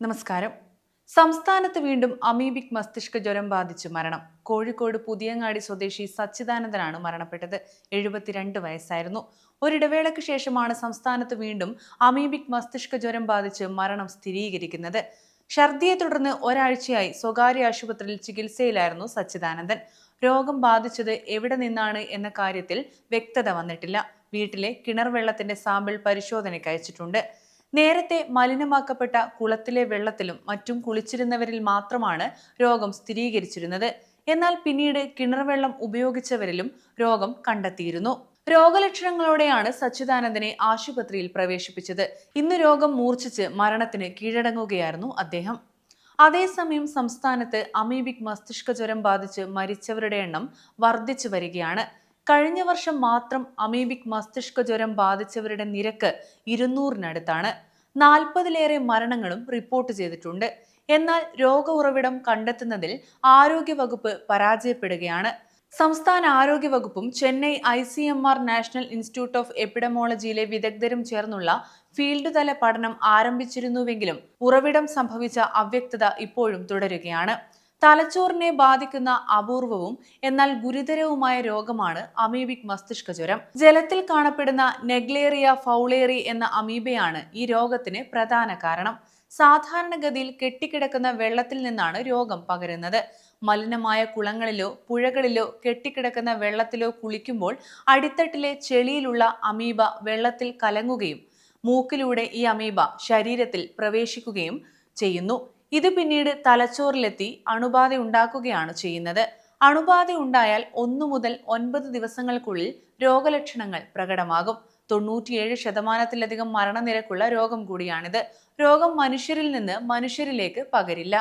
നമസ്കാരം. സംസ്ഥാനത്ത് വീണ്ടും അമീബിക് മസ്തിഷ്ക ജ്വരം ബാധിച്ച് മരണം. കോഴിക്കോട് പുതിയങ്ങാടി സ്വദേശി സച്ചിദാനന്ദനാണ് മരണപ്പെട്ടത്. എഴുപത്തിരണ്ട് വയസ്സായിരുന്നു. ഒരിടവേളയ്ക്ക് ശേഷമാണ് സംസ്ഥാനത്ത് വീണ്ടും അമീബിക് മസ്തിഷ്ക ജ്വരം ബാധിച്ച് മരണം സ്ഥിരീകരിക്കുന്നത്. ഛർദിയെ തുടർന്ന് ഒരാഴ്ചയായി സ്വകാര്യ ആശുപത്രിയിൽ ചികിത്സയിലായിരുന്നു സച്ചിദാനന്ദൻ. രോഗം ബാധിച്ചത് എവിടെ നിന്നാണ് എന്ന കാര്യത്തിൽ വ്യക്തത വന്നിട്ടില്ല. വീട്ടിലെ കിണർ വെള്ളത്തിന്റെ സാമ്പിൾ പരിശോധനയ്ക്ക് അയച്ചിട്ടുണ്ട്. നേരത്തെ മലിനമാക്കപ്പെട്ട കുളത്തിലെ വെള്ളത്തിലും മറ്റും കുളിച്ചിരുന്നവരിൽ മാത്രമാണ് രോഗം സ്ഥിരീകരിച്ചിരുന്നത്. എന്നാൽ പിന്നീട് കിണർവെള്ളം ഉപയോഗിച്ചവരിലും രോഗം കണ്ടെത്തിയിരുന്നു. രോഗലക്ഷണങ്ങളോടെയാണ് സച്ചിദാനന്ദനെ ആശുപത്രിയിൽ പ്രവേശിപ്പിച്ചത്. ഇന്ന് രോഗം മൂർച്ഛിച്ച് മരണത്തിന് കീഴടങ്ങുകയായിരുന്നു അദ്ദേഹം. അതേസമയം സംസ്ഥാനത്ത് അമീബിക് മസ്തിഷ്ക ജ്വരം ബാധിച്ച് മരിച്ചവരുടെ എണ്ണം വർദ്ധിച്ചു വരികയാണ്. കഴിഞ്ഞ വർഷം മാത്രം അമീബിക് മസ്തിഷ്ക ജ്വരം ബാധിച്ചവരുടെ നിരക്ക് ഇരുന്നൂറിനടുത്താണ്. നാൽപ്പതിലേറെ മരണങ്ങളും റിപ്പോർട്ട് ചെയ്തിട്ടുണ്ട്. എന്നാൽ രോഗ ഉറവിടം കണ്ടെത്തുന്നതിൽ ആരോഗ്യവകുപ്പ് പരാജയപ്പെടുകയാണ്. സംസ്ഥാന ആരോഗ്യവകുപ്പും Chennai I C M R national institute of എപ്പിഡമോളജിയിലെ വിദഗ്ധരും ചേർന്നുള്ള ഫീൽഡ് തല പഠനം ആരംഭിച്ചിരുന്നുവെങ്കിലും ഉറവിടം സംഭവിച്ച അവ്യക്തത ഇപ്പോഴും തുടരുകയാണ്. തലച്ചോറിനെ ബാധിക്കുന്ന അപൂർവവും എന്നാൽ ഗുരുതരവുമായ രോഗമാണ് അമീബിക് മസ്തിഷ്ക ജ്വരം. ജലത്തിൽ കാണപ്പെടുന്ന നെഗ്ലേറിയ ഫൗളേറി എന്ന അമീബയാണ് ഈ രോഗത്തിന് പ്രധാന കാരണം. സാധാരണഗതിയിൽ കെട്ടിക്കിടക്കുന്ന വെള്ളത്തിൽ നിന്നാണ് രോഗം പകരുന്നത്. മലിനമായ കുളങ്ങളിലോ പുഴകളിലോ കെട്ടിക്കിടക്കുന്ന വെള്ളത്തിലോ കുളിക്കുമ്പോൾ അടിത്തട്ടിലെ ചെളിയിലുള്ള അമീബ വെള്ളത്തിൽ കലങ്ങുകയും മൂക്കിലൂടെ ഈ അമീബ ശരീരത്തിൽ പ്രവേശിക്കുകയും ചെയ്യുന്നു. ഇത് പിന്നീട് തലച്ചോറിലെത്തി അണുബാധ ഉണ്ടാക്കുകയാണ് ചെയ്യുന്നത്. അണുബാധ ഉണ്ടായാൽ ഒന്നു മുതൽ ഒൻപത് ദിവസങ്ങൾക്കുള്ളിൽ രോഗലക്ഷണങ്ങൾ പ്രകടമാകും. തൊണ്ണൂറ്റിയേഴ് ശതമാനത്തിലധികം മരണനിരക്കുള്ള രോഗം കൂടിയാണിത്. രോഗം മനുഷ്യരിൽ നിന്ന് മനുഷ്യരിലേക്ക് പകരില്ല.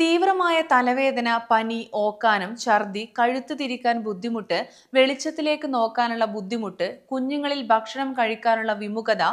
തീവ്രമായ തലവേദന പനി ഓക്കാനം ഛർദി കഴുത്ത് തിരിക്കാൻ ബുദ്ധിമുട്ട് വെളിച്ചത്തിലേക്ക് നോക്കാനുള്ള ബുദ്ധിമുട്ട് കുഞ്ഞുങ്ങളിൽ ഭക്ഷണം കഴിക്കാനുള്ള വിമുഖത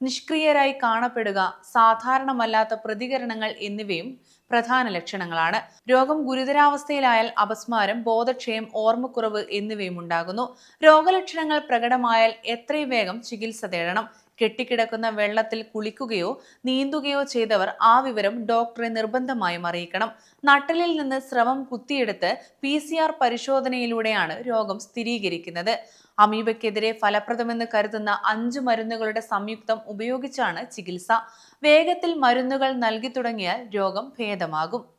നിഷ്ക്രിയരായി കാണപ്പെടുക സാധാരണമല്ലാത്ത പ്രതികരണങ്ങൾ എന്നിവയും പ്രധാന ലക്ഷണങ്ങളാണ്. രോഗം ഗുരുതരാവസ്ഥയിലായാൽ അപസ്മാരം ബോധക്ഷയം ഓർമ്മക്കുറവ് എന്നിവയും ഉണ്ടാകുന്നു. രോഗലക്ഷണങ്ങൾ പ്രകടമായാൽ എത്രയും വേഗം ചികിത്സ തേടണം. കെട്ടിക്കിടക്കുന്ന വെള്ളത്തിൽ കുളിക്കുകയോ നീന്തുകയോ ചെയ്തവർ ആ വിവരം ഡോക്ടറെ നിർബന്ധമായും അറിയിക്കണം. നട്ടലിൽ നിന്ന് സ്രവം കുത്തിയെടുത്ത് പി സി ആർ പരിശോധനയിലൂടെയാണ് രോഗം സ്ഥിരീകരിക്കുന്നത്. അമീബയ്ക്കെതിരെ ഫലപ്രദമെന്ന് കരുതുന്ന അഞ്ച് മരുന്നുകളുടെ സംയുക്തം ഉപയോഗിച്ചാണ് ചികിത്സ. വേഗത്തിൽ മരുന്നുകൾ നൽകി തുടങ്ങിയാൽ രോഗം ഭേദമാകും.